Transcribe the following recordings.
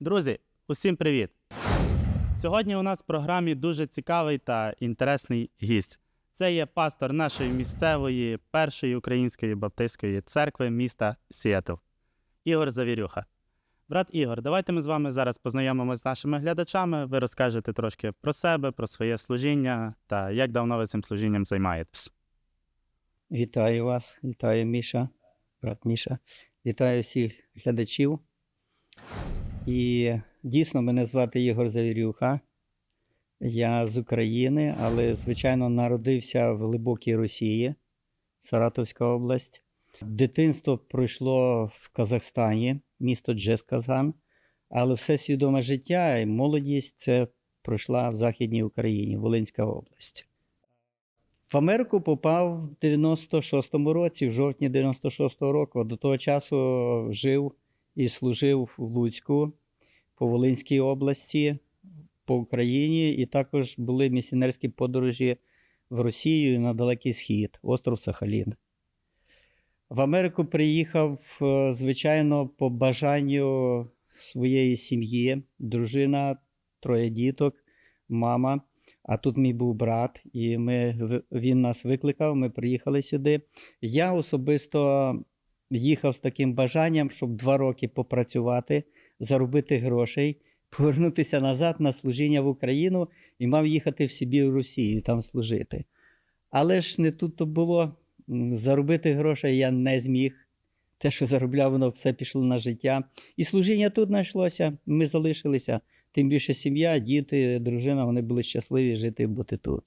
Друзі, усім привіт! Сьогодні у нас в програмі дуже цікавий та інтересний гість. Це є пастор нашої місцевої першої української баптистської церкви міста Сіетл Ігор Завірюха. Брат Ігор, давайте ми з вами зараз познайомимося з нашими глядачами. Ви розкажете трошки про себе, про своє служіння та як давно ви цим служінням займаєтесь. Вітаю вас, вітаю Міша, брат Міша. Вітаю всіх глядачів. І дійсно мене звати Ігор Завірюха. Я з України, але, звичайно, народився в глибокій Росії, Саратовська область. Дитинство пройшло в Казахстані, місто Джесказган, але все свідоме життя і молодість це пройшла в Західній Україні, Волинська область. В Америку попав в 96-му році, в жовтні 96-го року. До того часу жив і служив в Луцьку по Волинській області, по Україні, і також були місіонерські подорожі в Росію на Далекий Схід, остров Сахалін. В Америку приїхав, е, звичайно, по бажанню своєї сім'ї, дружина, троє діток, мама. А тут мій був брат, і ми, він нас викликав, ми приїхали сюди. Я особисто їхав з таким бажанням, щоб два роки попрацювати, заробити грошей, повернутися назад на служіння в Україну і мав їхати в Сибір, Росію, там служити. Але ж не тут то було. Заробити грошей я не зміг. Те, що заробляв, воно все пішло на життя. І служіння тут знайшлося. Ми залишилися. Тим більше сім'я, діти, дружина, вони були щасливі жити і бути тут.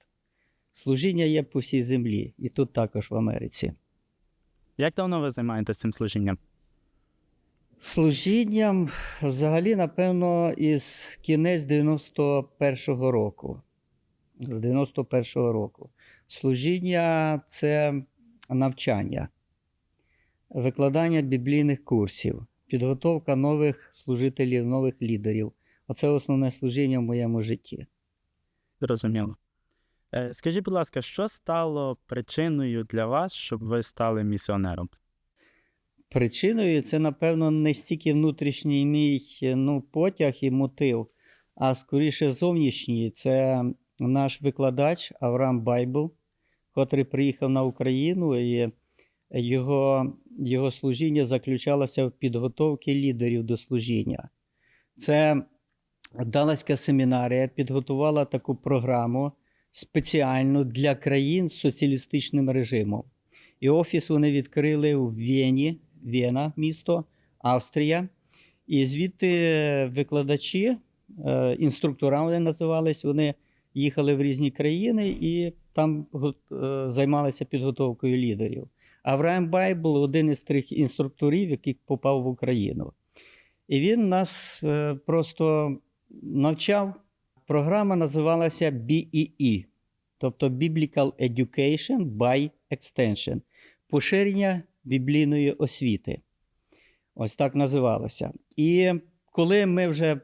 Служіння є по всій землі, і тут також в Америці. Як давно ви займаєтесь цим служінням? Служінням взагалі, напевно, із кінець 91-го року. З 91-го року. Служіння це навчання, викладання біблійних курсів, підготовка нових служителів, нових лідерів. Оце основне служіння в моєму житті. Зрозуміло. Е, Скажіть, будь ласка, що стало причиною для вас, щоб ви стали місіонером? Причиною це, напевно, не стільки внутрішній мій ну, потяг і мотив, а скоріше зовнішній. Це наш викладач Авраам Байбл, котрий приїхав на Україну, і його, його служіння заключалося в підготовці лідерів до служіння. Це Даласька семінарія підготувала таку програму спеціально для країн з соціалістичним режимом. І офіс вони відкрили у Вені, Вена, місто, Австрія. І звідти викладачі, е, інструктора вони називались, вони їхали в різні країни і там е, займалися підготовкою лідерів. Авраам Байбл один із трьох інструкторів, який попав в Україну. І він нас е, просто навчав. Програма називалася BEE, тобто Biblical Education by Extension поширення біблійної освіти. Ось так називалося. І коли ми вже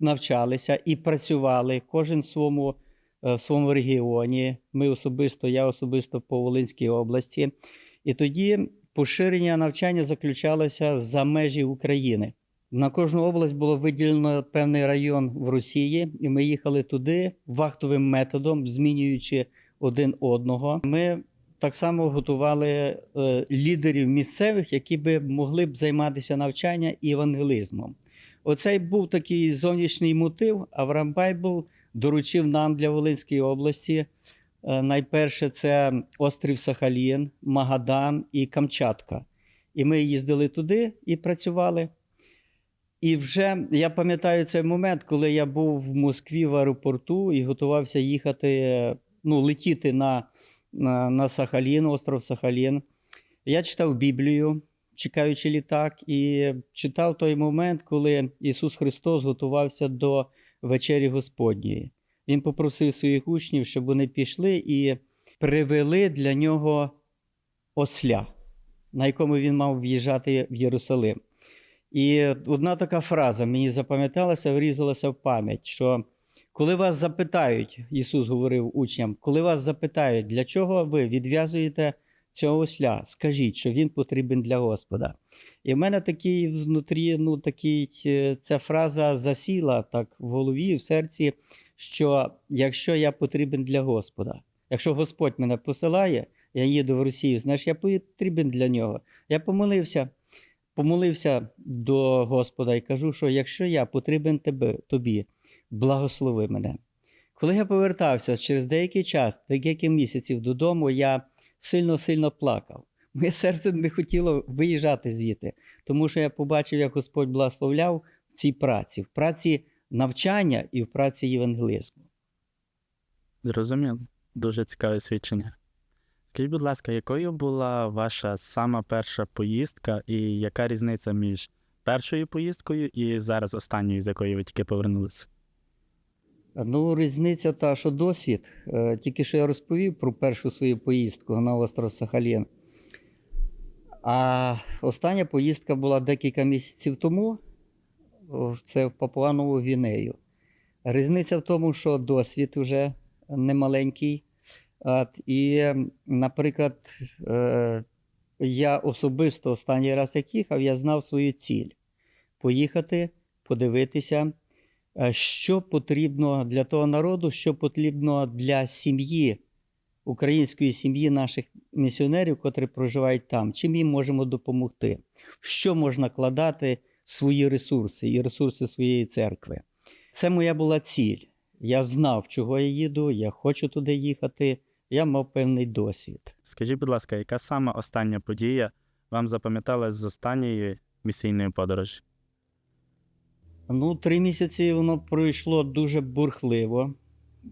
навчалися і працювали, кожен в своєму, е, в своєму регіоні, ми особисто, я особисто по Волинській області, і тоді поширення навчання заключалося за межі України. На кожну область було виділено певний район в Росії, і ми їхали туди вахтовим методом, змінюючи один одного. Ми так само готували е, лідерів місцевих, які би могли б займатися навчанням і евангелізмом. Оцей був такий зовнішній мотив. Авраам Байбл доручив нам для Волинської області. Е, найперше це острів Сахалін, Магадан і Камчатка. І ми їздили туди і працювали. І вже я пам'ятаю цей момент, коли я був в Москві в аеропорту і готувався їхати, ну, летіти на, на, на Сахалін, остров Сахалін. Я читав Біблію, чекаючи літак, і читав той момент, коли Ісус Христос готувався до вечері Господньої. Він попросив своїх учнів, щоб вони пішли і привели для нього осля, на якому він мав в'їжджати в Єрусалим. І одна така фраза мені запам'яталася, врізалася в пам'ять, що коли вас запитають, Ісус говорив учням, коли вас запитають, для чого ви відв'язуєте цього осля, скажіть, що він потрібен для Господа. І в мене такий внутрі, ну такий, е, ця фраза засіла так в голові, в серці, що якщо я потрібен для Господа, якщо Господь мене посилає, я їду в Росію, знаєш, я потрібен для нього. Я помолився, помолився до Господа і кажу, що якщо я потрібен тебе, тобі, благослови мене. Коли я повертався через деякий час, декілька місяців додому, я сильно-сильно плакав. Моє серце не хотіло виїжджати звідти, тому що я побачив, як Господь благословляв в цій праці, в праці навчання і в праці євангелізму. Зрозуміло. Дуже цікаве свідчення. Скажіть, будь ласка, якою була ваша сама перша поїздка, і яка різниця між першою поїздкою і зараз останньою, з якої ви тільки повернулися? Ну, різниця та, що досвід. Е, Тільки що я розповів про першу свою поїздку на остров Сахалін. А остання поїздка була декілька місяців тому. Це в Папуанову Гвінею. Різниця в тому, що досвід вже немаленький. От, і, наприклад, е, я особисто останній раз, як їхав, я знав свою ціль поїхати, подивитися, е, що потрібно для того народу, що потрібно для сім'ї, української сім'ї наших місіонерів, котрі проживають там, чим їм можемо допомогти, в що можна кладати свої ресурси і ресурси своєї церкви. Це моя була ціль. Я знав, чого я їду, я хочу туди їхати. Я мав певний досвід. Скажіть, будь ласка, яка саме остання подія вам запам'яталась з останньої місійної подорожі? Ну, три місяці воно пройшло дуже бурхливо.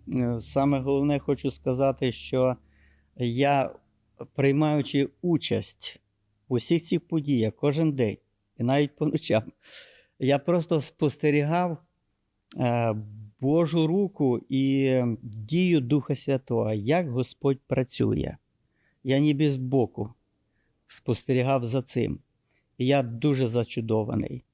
Е, Саме головне, хочу сказати, що я, приймаючи участь у всіх цих подіях кожен день і навіть по ночам, я просто спостерігав е, Божу руку і дію Духа Святого, як Господь працює. Я ніби збоку спостерігав за цим. Я дуже зачудований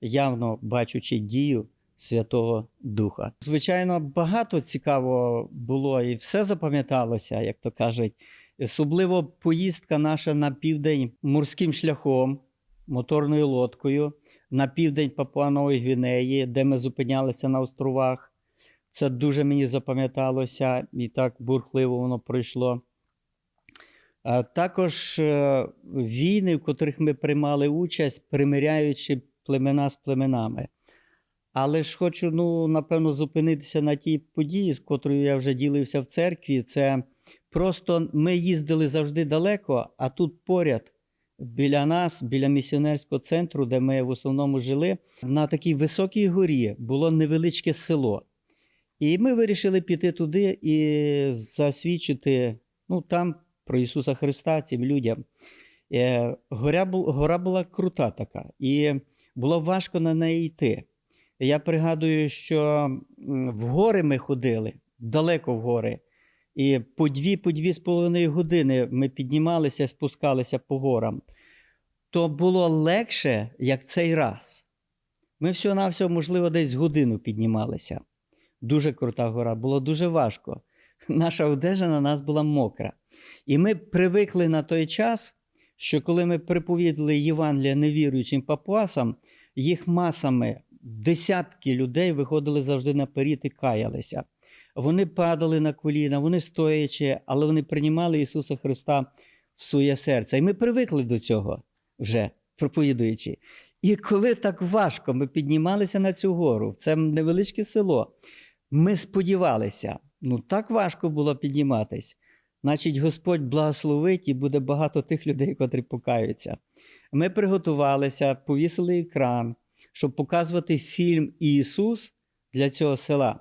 явно бачучи дію Святого Духа. Звичайно, багато цікавого було і все запам'яталося, як то кажуть. Особливо поїздка наша на південь морським шляхом, моторною лодкою, на південь Папуанової Гвінеї, де ми зупинялися на островах. Це дуже мені запам'яталося і так бурхливо воно пройшло. Також е, війни, в котрих ми приймали участь, примиряючи племена з племенами. Але ж хочу, ну, напевно, зупинитися на тій події, з котрою я вже ділився в церкві. Це просто ми їздили завжди далеко, а тут поряд, біля нас, біля місіонерського центру, де ми в основному жили, на такій високій горі було невеличке село. І ми вирішили піти туди і засвідчити ну, там про Ісуса Христа цим людям. Е, Горя, гора була крута така, і було важко на неї йти. Я пригадую, що в гори ми ходили, далеко в гори. І по дві, по дві з половиною години ми піднімалися, спускалися по горам. То було легше, як цей раз. Ми всього-навсього, можливо, десь годину піднімалися. Дуже крута гора, було дуже важко. Наша одежа на нас була мокра. І ми привикли на той час, що коли ми приповідали Євангелія невіруючим папуасам, їх масами десятки людей виходили завжди наперед і каялися. Вони падали на коліна, вони стоячи, але вони приймали Ісуса Христа в своє серце. І ми привикли до цього вже, проповідуючи. І коли так важко ми піднімалися на цю гору, в це невеличке село, ми сподівалися, ну так важко було підніматись. Значить, Господь благословить і буде багато тих людей, котрі покаються. Ми приготувалися, повісили екран, щоб показувати фільм Ісус для цього села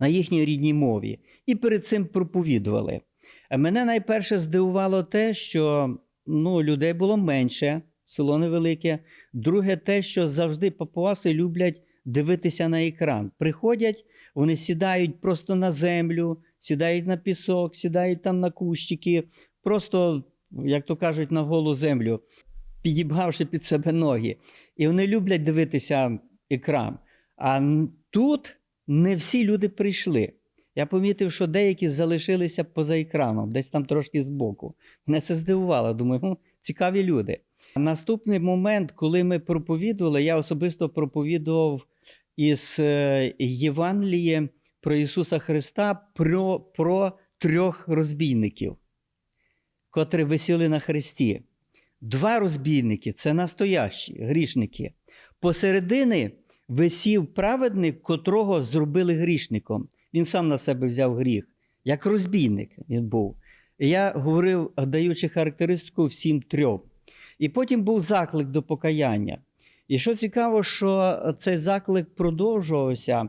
на їхній рідній мові. І перед цим проповідували. Мене найперше здивувало те, що ну, людей було менше, село невелике. Друге, те, що завжди папуаси люблять дивитися на екран. Приходять, вони сідають просто на землю, сідають на пісок, сідають там на кущики, просто, як то кажуть, на голу землю, підібгавши під себе ноги. І вони люблять дивитися екран. А тут не всі люди прийшли. Я помітив, що деякі залишилися поза екраном, десь там трошки збоку. Мене це здивувало. Думаю, цікаві люди. Наступний момент, коли ми проповідували, я особисто проповідував із е, про Ісуса Христа про, про трьох розбійників, котрі висіли на хресті. Два розбійники це настоящі грішники. Посередини висів праведник, котрого зробили грішником. Він сам на себе взяв гріх, як розбійник він був. Я говорив, даючи характеристику всім трьом. І потім був заклик до покаяння. І що цікаво, що цей заклик продовжувався,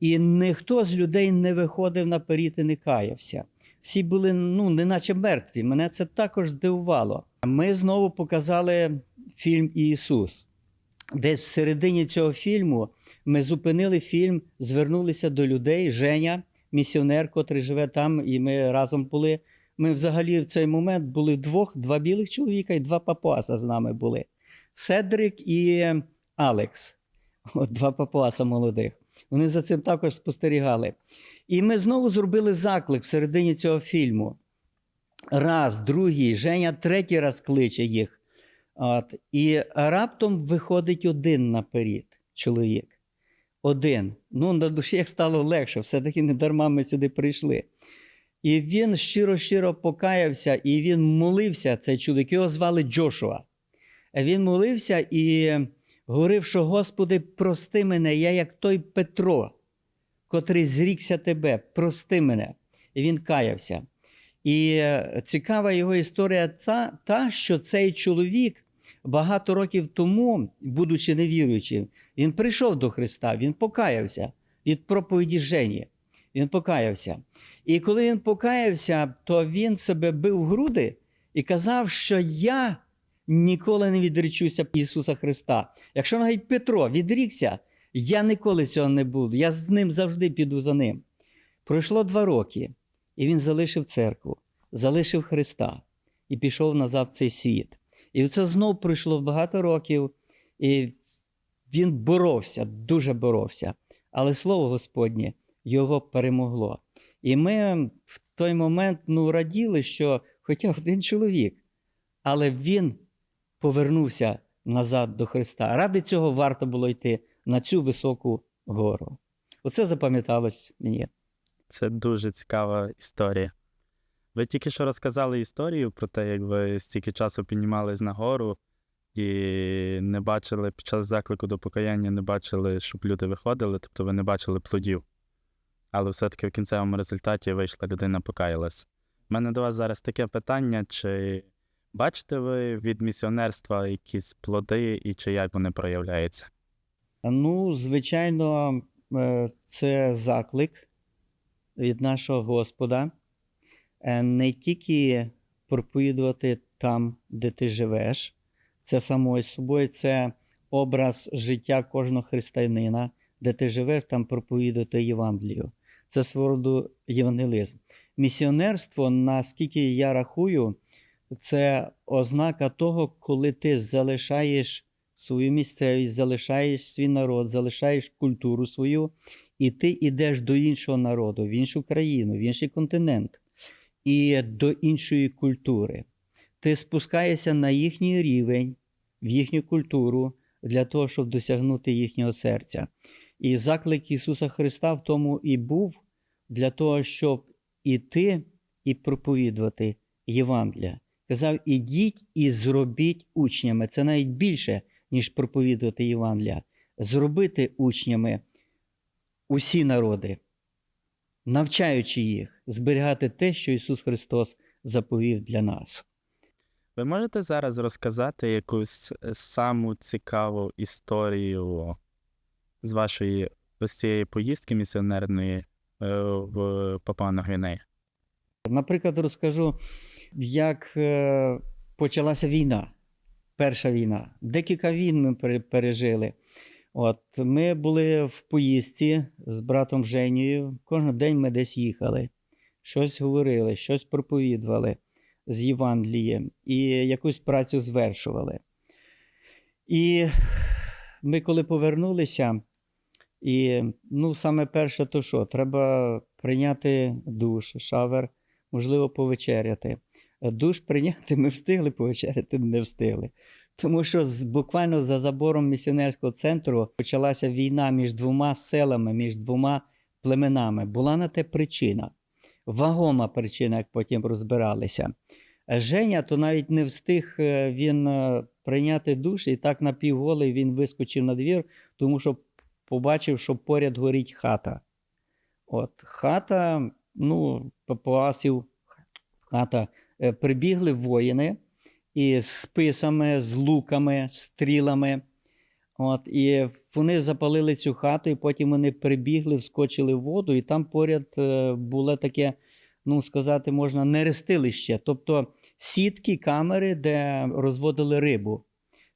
і ніхто з людей не виходив наперед і не каявся. Всі були, ну, неначе мертві. Мене це також здивувало. Ми знову показали фільм Ісус. Десь всередині цього фільму ми зупинили фільм, звернулися до людей. Женя, місіонер, котрий живе там, і ми разом були. Ми взагалі в цей момент були двох, два білих чоловіка і два папуаса з нами були. Седрик і Алекс. От два папуаса молодих. Вони за цим також спостерігали. І ми знову зробили заклик всередині цього фільму. Раз, другий, Женя третій раз кличе їх. От, і раптом виходить один наперед, чоловік. Один. Ну, на душі як стало легше, все-таки не дарма ми сюди прийшли. І він щиро-щиро покаявся, і він молився, цей чоловік, його звали Джошуа. Він молився і говорив, що Господи, прости мене, я як той Петро, котрий зрікся тебе, прости мене. І він каявся. І е, цікава його історія та, та, що цей чоловік багато років тому, будучи невіруючим, він прийшов до Христа, він покаявся від проповіді Жені. Він покаявся. І коли він покаявся, то він себе бив в груди і казав, що я ніколи не відречуся Ісуса Христа. Якщо навіть Петро відрікся, я ніколи цього не буду. Я з ним завжди піду за ним. Пройшло два роки, і він залишив церкву, залишив Христа і пішов назад в цей світ. І це знов пройшло багато років, і він боровся, дуже боровся. Але слово Господнє його перемогло. І ми в той момент ну, раділи, що хоча один чоловік, але він повернувся назад до Христа. Ради цього варто було йти на цю високу гору. Оце запам'яталось мені. Це дуже цікава історія. Ви тільки що розказали історію про те, як ви стільки часу піднімались на гору і не бачили під час заклику до покаяння, не бачили, щоб люди виходили, тобто ви не бачили плодів. Але все-таки в кінцевому результаті вийшла людина, покаялась. У мене до вас зараз таке питання: чи бачите ви від місіонерства якісь плоди і чи як вони проявляються? Ну, звичайно, е, це заклик від нашого Господа е, не тільки проповідувати там, де ти живеш, це самою собою, це образ життя кожного християнина, де ти живеш, там проповідувати Євангелію. Це свого роду євангелізм. Місіонерство, наскільки я рахую, це ознака того, коли ти залишаєш свою місцевість, залишаєш свій народ, залишаєш культуру свою, і ти йдеш до іншого народу, в іншу країну, в інший континент і до іншої культури. Ти спускаєшся на їхній рівень, в їхню культуру для того, щоб досягнути їхнього серця. І заклик Ісуса Христа в тому і був для того, щоб іти і проповідувати Євангелія. Казав: ідіть і зробіть учнями. Це навіть більше, ніж проповідувати Євангелія. Зробити учнями усі народи, навчаючи їх зберігати те, що Ісус Христос заповів для нас. Ви можете зараз розказати якусь е, саму цікаву історію з вашої ось цієї поїздки місіонерної е, в Папуану Гвінею? Наприклад, розкажу, як е, почалася війна, перша війна. Декілька війн ми пережили. От, ми були в поїздці з братом Женєю. Кожен день ми десь їхали, щось говорили, щось проповідували з Євангелієм і якусь працю звершували. І ми, коли повернулися, і ну, саме перше, то що? Треба прийняти душ, шавер, можливо, повечеряти. Душ прийняти ми встигли повечеряти, не встигли. Тому що буквально за забором місіонерського центру почалася війна між двома селами, між двома племенами. Була на те причина. Вагома причина, як потім розбиралися. Женя то навіть не встиг е, він е, прийняти душ, і так напівголий він вискочив на двір, тому що побачив, що поряд горить хата. От хата, ну, папуасів, хата, прибігли воїни і з списами, з луками, стрілами. От, і вони запалили цю хату, і потім вони прибігли, вскочили в воду, і там поряд е, було таке, ну сказати можна, нерестилище. Тобто сітки, камери, де розводили рибу.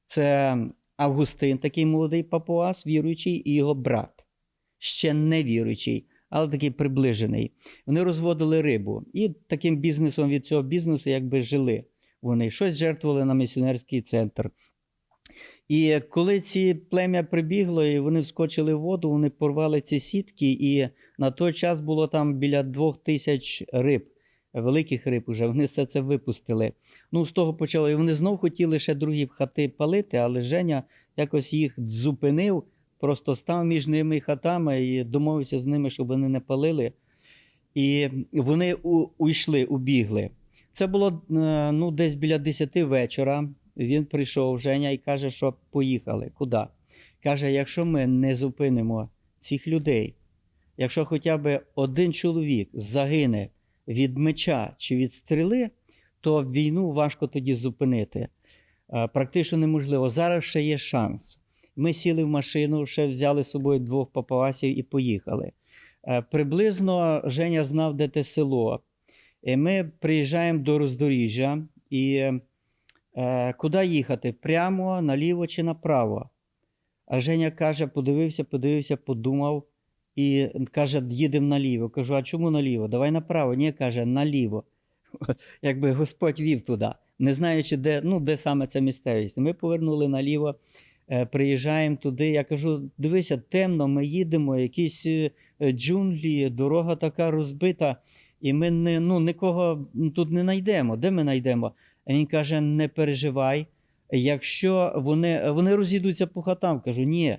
Це Августин, такий молодий папуас, віруючий, і його брат, ще не віруючий, але такий приближений. Вони розводили рибу і таким бізнесом від цього бізнесу якби жили. Вони щось жертвували на місіонерський центр. І коли ці плем'я прибігло, і вони вскочили в воду, вони порвали ці сітки, і на той час було там біля двох тисяч риб, великих риб уже. Вони все це випустили. Ну, з того почали. І вони знов хотіли ще другі хати палити, але Женя якось їх зупинив, просто став між ними хатами і домовився з ними, щоб вони не палили. І вони уйшли, убігли. Це було е, ну, десь біля 10 вечора. Він прийшов Женя і каже, що поїхали. Куди? Каже: якщо ми не зупинимо цих людей, якщо хоча б один чоловік загине від меча чи від стріли, то війну важко тоді зупинити. Е, Практично неможливо. Зараз ще є шанс. Ми сіли в машину, ще взяли з собою двох папуасів і поїхали. Е, Приблизно Женя знав, де те село. Ми приїжджаємо до роздоріжжя і е, куди їхати? Прямо, наліво чи направо? А Женя каже, подивився, подивився, подумав і каже, їдемо наліво. Кажу, а чому наліво? Давай направо. Ні, каже, наліво. Якби Господь вів туди, не знаючи, де, ну, де саме ця місцевість. Ми повернули наліво, приїжджаємо туди. Я кажу: дивися, темно, ми їдемо, якісь е, джунглі, дорога така розбита. І ми не, ну, нікого тут не знайдемо. Де ми знайдемо? А він каже: не переживай. Якщо вони, вони розійдуться по хатам, кажу, ні.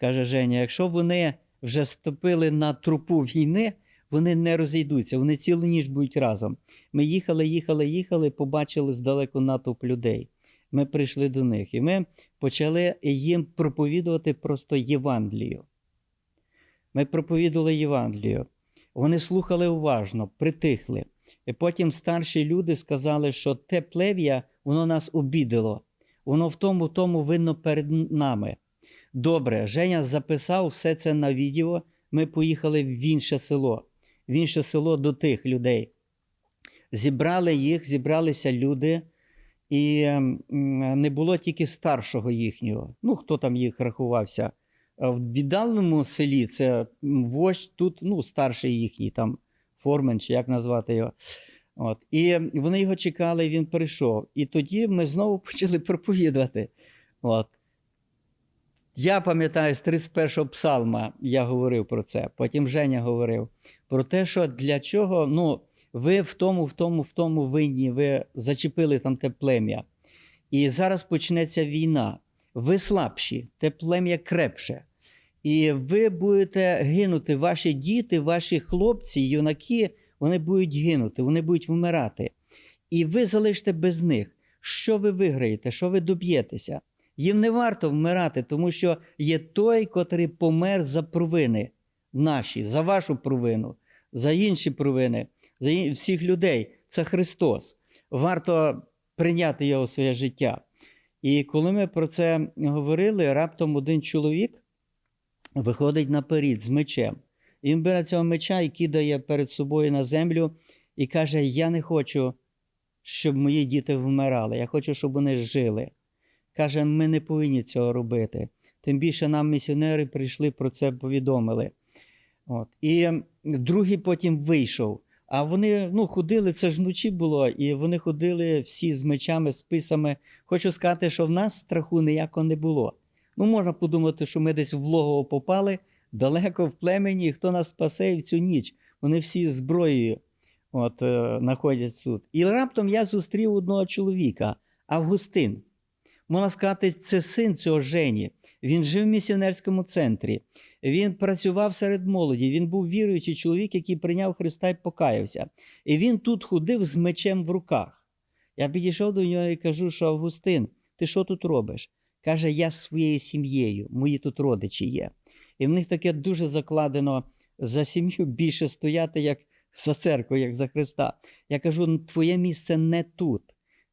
Каже Женя, якщо вони вже ступили на трупу війни, вони не розійдуться, вони цілу ніч будуть разом. Ми їхали, їхали, їхали, побачили здалеку натовп людей. Ми прийшли до них і ми почали їм проповідувати просто Євангелію. Ми проповідували Євангелію. Вони слухали уважно, притихли. І потім старші люди сказали, що те плев'я, воно нас обідало. Воно в тому, тому винно перед нами. Добре, Женя записав все це на відео. Ми поїхали в інше село, в інше село до тих людей. Зібрали їх, зібралися люди, і не було тільки старшого їхнього. Ну, хто там їх рахувався. В віддаленому селі це вождь тут, ну, старший їхній, там формен, чи як назвати його. От. І вони його чекали, і він прийшов. І тоді ми знову почали проповідувати. От. Я пам'ятаю, з 31-го псалма я говорив про це, потім Женя говорив про те, що для чого ну, ви в тому, в тому, в тому винні, ви зачепили там те плем'я. І зараз почнеться війна. Ви слабші, те плем'я крепше. І ви будете гинути, ваші діти, ваші хлопці, юнаки, вони будуть гинути, вони будуть вмирати. І ви залишите без них. Що ви виграєте, що ви доб'єтеся? Їм не варто вмирати, тому що є той, котрий помер за провини наші, за вашу провину, за інші провини, за всіх людей. Це Христос. Варто прийняти його в своє життя. І коли ми про це говорили, раптом один чоловік виходить наперед з мечем. Він бере цього меча і кидає перед собою на землю і каже: Я не хочу, щоб мої діти вмирали. Я хочу, щоб вони жили. Каже, ми не повинні цього робити. Тим більше нам місіонери прийшли про це повідомили. От. І другий потім вийшов. А вони ну, ходили, це ж вночі було, і вони ходили всі з мечами, списами. Хочу сказати, що в нас страху ніякого не було. Ну, можна подумати, що ми десь в логово попали далеко в племені, і хто нас спасе в цю ніч. вони всі з зброєю от, е, знаходять тут. І раптом я зустрів одного чоловіка, Августин. Можна сказати, це син цього Жені. Він жив в місіонерському центрі. Він працював серед молоді. Він був віруючий чоловік, який прийняв Христа і покаявся. І він тут ходив з мечем в руках. Я підійшов до нього і кажу, що Августин, ти що тут робиш? Каже, я з своєю сім'єю, мої тут родичі є. І в них таке дуже закладено за сім'ю більше стояти, як за церкву, як за Христа. Я кажу, «Ну, твоє місце не тут.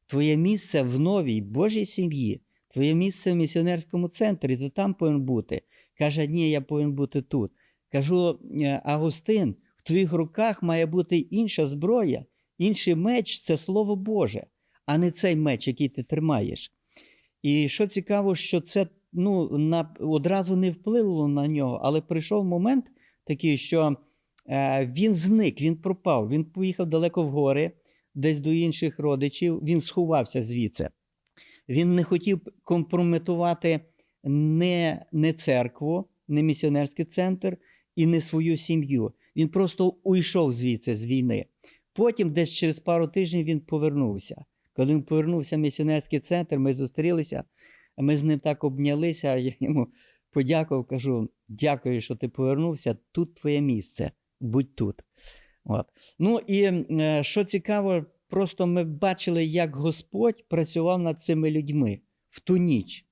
Твоє місце в новій Божій сім'ї, твоє місце в місіонерському центрі, ти там повинен бути. Каже, ні, я повинен бути тут. Кажу, «Е, Агустин, в твоїх руках має бути інша зброя, інший меч це Слово Боже, а не цей меч, який ти тримаєш. І що цікаво, що це ну, на, одразу не вплинуло на нього, але прийшов момент такий, що е, він зник, він пропав, він поїхав далеко в гори, десь до інших родичів, він сховався звідси. Він не хотів компрометувати не, не церкву, не місіонерський центр і не свою сім'ю. Він просто уйшов звідси з війни. Потім, десь через пару тижнів, він повернувся. Коли він повернувся в місіонерський центр, ми зустрілися, ми з ним так обнялися. Я йому подякував, кажу: дякую, що ти повернувся. Тут твоє місце, будь тут. От. Ну і е, що цікаво, просто ми бачили, як Господь працював над цими людьми в ту ніч.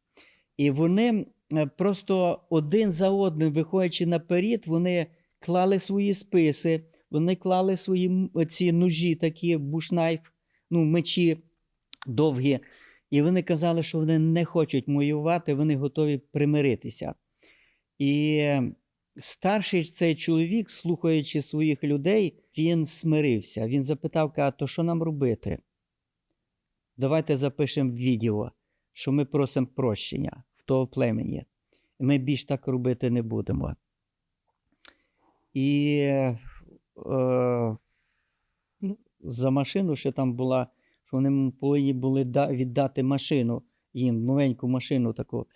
І вони е, просто один за одним, виходячи наперед, вони клали свої списи, вони клали свої ці ножі, такі бушнайф, ну, мечі довгі. І вони казали, що вони не хочуть воювати, вони готові примиритися. І старший цей чоловік, слухаючи своїх людей, він смирився. Він запитав, каже, то що нам робити? Давайте запишемо відео, що ми просимо прощення в того племені. Ми більш так робити не будемо. І е, ну, за машину ще там була, що вони повинні були віддати машину, їм новеньку машину таку.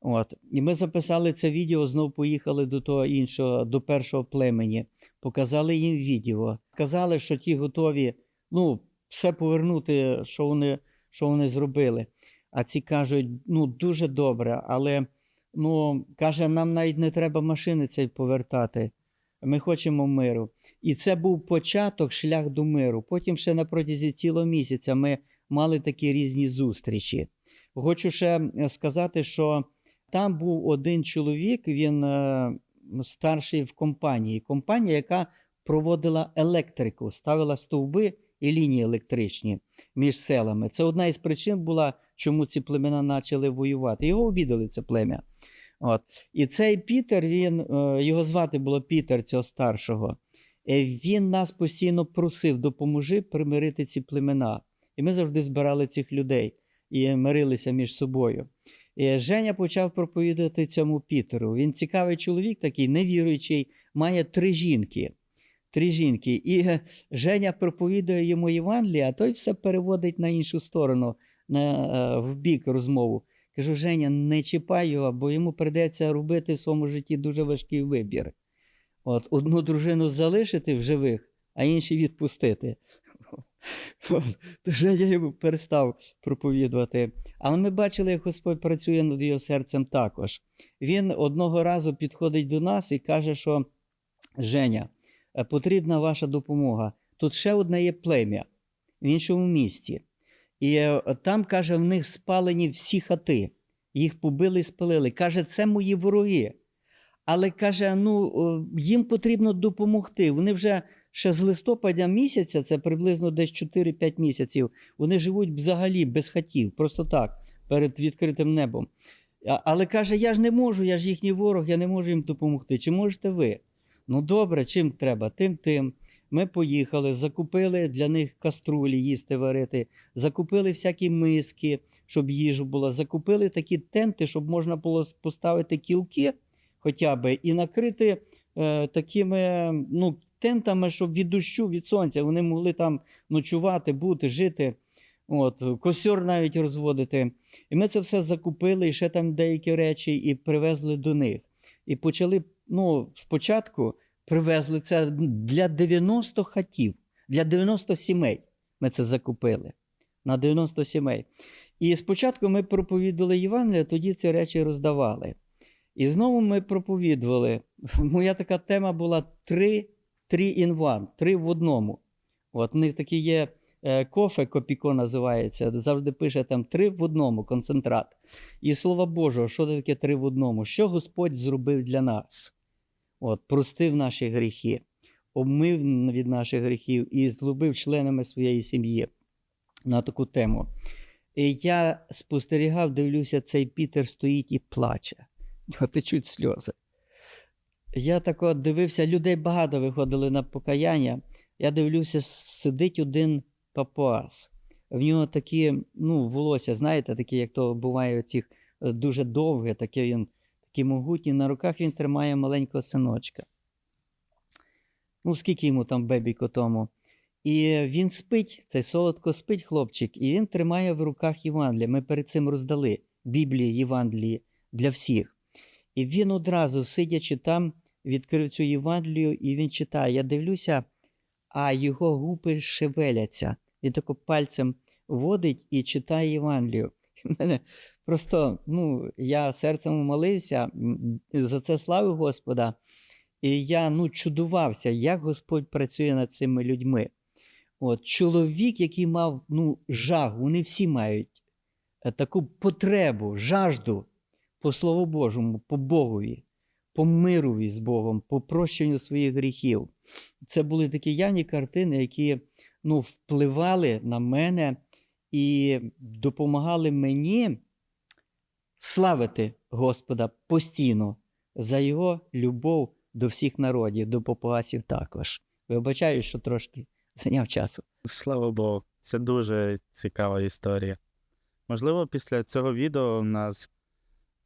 От. І ми записали це відео, знову поїхали до того іншого, до першого племені, показали їм відео. Казали, що ті готові ну, все повернути, що вони, що вони зробили. А ці кажуть, ну, дуже добре, але ну, каже, нам навіть не треба машини цей повертати. Ми хочемо миру. І це був початок, шлях до миру. Потім ще на протязі цілого місяця ми мали такі різні зустрічі. Хочу ще е, сказати, що там був один чоловік, він е, старший в компанії. Компанія, яка проводила електрику, ставила стовби і лінії електричні між селами. Це одна із причин була, чому ці племена почали воювати. Його обідали це плем'я. От. І цей Пітер, він, е, його звати було Пітер, цього старшого. Е, Він нас постійно просив, допоможи примирити ці племена. І ми завжди збирали цих людей і мирилися між собою. І Женя почав проповідати цьому Пітеру. Він цікавий чоловік, такий невіруючий, має три жінки. Три жінки. І е, Женя проповідує йому Євангеліє, а той все переводить на іншу сторону, на, е, в бік розмову. Кажу, Женя, не чіпай його, бо йому прийдеться робити в своєму житті дуже важкий вибір. От, одну дружину залишити в живих, а інші відпустити. От, То Женя йому перестав проповідувати. Але ми бачили, як Господь працює над його серцем також. Він одного разу підходить до нас і каже, що Женя, е, потрібна ваша допомога. Тут ще одне є плем'я в іншому місті. І е, там, каже, в них спалені всі хати. Їх побили і спалили. Каже, це мої вороги. Але каже, ну їм потрібно допомогти. Вони вже ще з листопада місяця, це приблизно десь 4-5 місяців, вони живуть взагалі без хатів, просто так, перед відкритим небом. Але каже, я ж не можу, я ж їхній ворог, я не можу їм допомогти. Чи можете ви? Ну добре, чим треба? Тим тим. Ми поїхали, закупили для них каструлі їсти варити, закупили всякі миски, щоб їжу була, закупили такі тенти, щоб можна було поставити кілки хоча б і накрити е, такими ну, тентами, щоб від дощу, від сонця вони могли там ночувати, бути, жити. От, костер навіть розводити. І ми це все закупили, і ще там деякі речі, і привезли до них. І почали, ну, спочатку привезли це для 90 хатів, для 90 сімей. Ми це закупили на 90 сімей. І спочатку ми проповідували Євангелія, тоді ці речі роздавали. І знову ми проповідували. Моя така тема була три, три in one, три в одному. От у них такі є е, кофе, копіко називається, завжди пише там три в одному, концентрат. І слова Божого, що таке три в одному? Що Господь зробив для нас? От, простив наші гріхи, обмив від наших гріхів і злюбив членами своєї сім'ї на таку тему. І я спостерігав, дивлюся, цей Пітер стоїть і плаче. Течуть сльози. Я так от дивився, людей багато виходили на покаяння. Я дивлюся, сидить один папуас. В нього такі, ну, волосся, знаєте, такі, як то буває, цих дуже довге, таке він, такі могутні. На руках він тримає маленького синочка. Ну, скільки йому там бебіко тому. І він спить, цей солодко спить хлопчик, і він тримає в руках Євангелія. Ми перед цим роздали Біблії, Євангелії для всіх. І він одразу, сидячи там, відкрив цю Євангелію, і він читає. Я дивлюся, а його губи шевеляться. Він тако пальцем водить і читає Євангелію. Мене просто, ну, я серцем молився, за це славив Господа. І я ну, чудувався, як Господь працює над цими людьми. От, чоловік, який мав ну, жагу, вони всі мають е, таку потребу, жажду по Слову Божому, по Богові, по мирові з Богом, по прощенню своїх гріхів. Це були такі явні картини, які ну, впливали на мене і допомагали мені славити Господа постійно за Його любов до всіх народів, до попуасів також. Вибачаю, що трошки зайняв часу. Слава Богу, це дуже цікава історія. Можливо, після цього відео в нас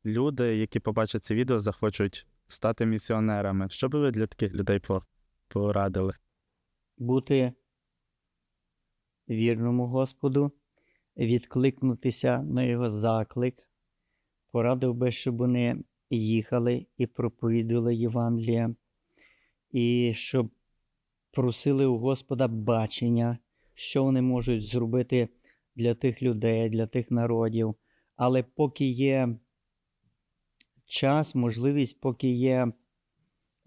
люди, які побачать це відео, захочуть стати місіонерами. Що би ви для таких людей порадили? Бути вірному Господу, відкликнутися на Його заклик. Порадив би, щоб вони їхали і проповідували Євангелія, і щоб просили у Господа бачення, що вони можуть зробити для тих людей, для тих народів. Але поки є час, можливість, поки є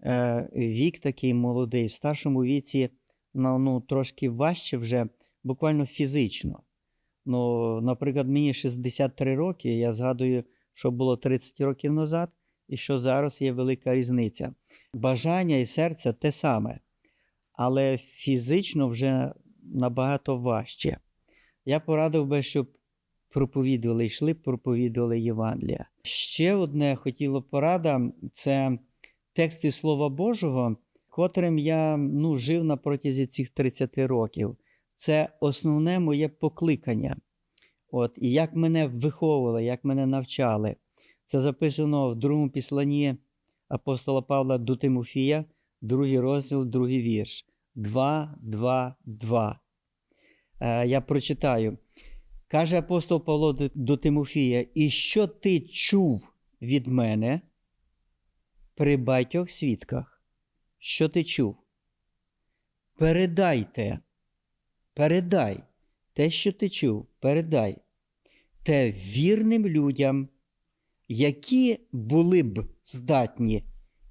е, вік такий молодий, в старшому віці ну, трошки важче вже, буквально фізично. Ну, наприклад, мені 63 роки, я згадую, що було 30 років назад, і що зараз є велика різниця. Бажання і серце те саме, але фізично вже набагато важче. Я порадив би, щоб проповідували, йшли, проповідували Євангелія. Ще одне хотіло порада це тексти Слова Божого, котрим я ну, жив на протязі цих 30 років. Це основне моє покликання. От, і як мене виховували, як мене навчали. Це записано в другому післанні апостола Павла до Тимофія, другий розділ, другий вірш. 2, 2, 2. Е, я прочитаю. Каже апостол Павло до- Тимофія: І що ти чув від мене при багатьох свідках? Що ти чув? Передайте, передай те, що ти чув, передай те вірним людям, які були б здатні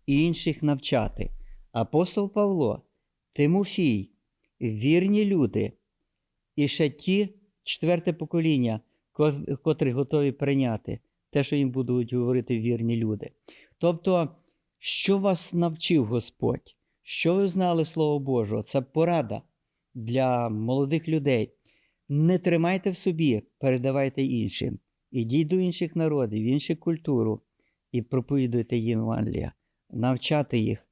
інших навчати. Апостол Павло, Тимофій, вірні люди, і ще ті четверте покоління, котрі готові прийняти те, що їм будуть говорити вірні люди. Тобто, що вас навчив Господь? Що ви знали Слово Божого? Це порада для молодих людей. Не тримайте в собі, передавайте іншим. Ідіть до інших народів, в іншу культуру і проповідуйте їм Євангелія, навчати їх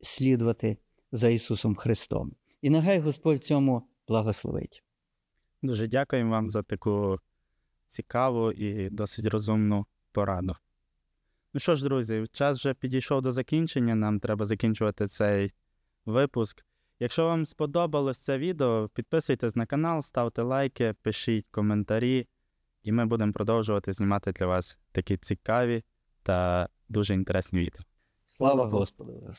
слідувати за Ісусом Христом. І нехай Господь цьому благословить. Дуже дякуємо вам за таку цікаву і досить розумну пораду. Ну що ж, друзі, час вже підійшов до закінчення. Нам треба закінчувати цей випуск. Якщо вам сподобалось це відео, підписуйтесь на канал, ставте лайки, пишіть коментарі, і ми будемо продовжувати знімати для вас такі цікаві та дуже інтересні відео. Слава Господу!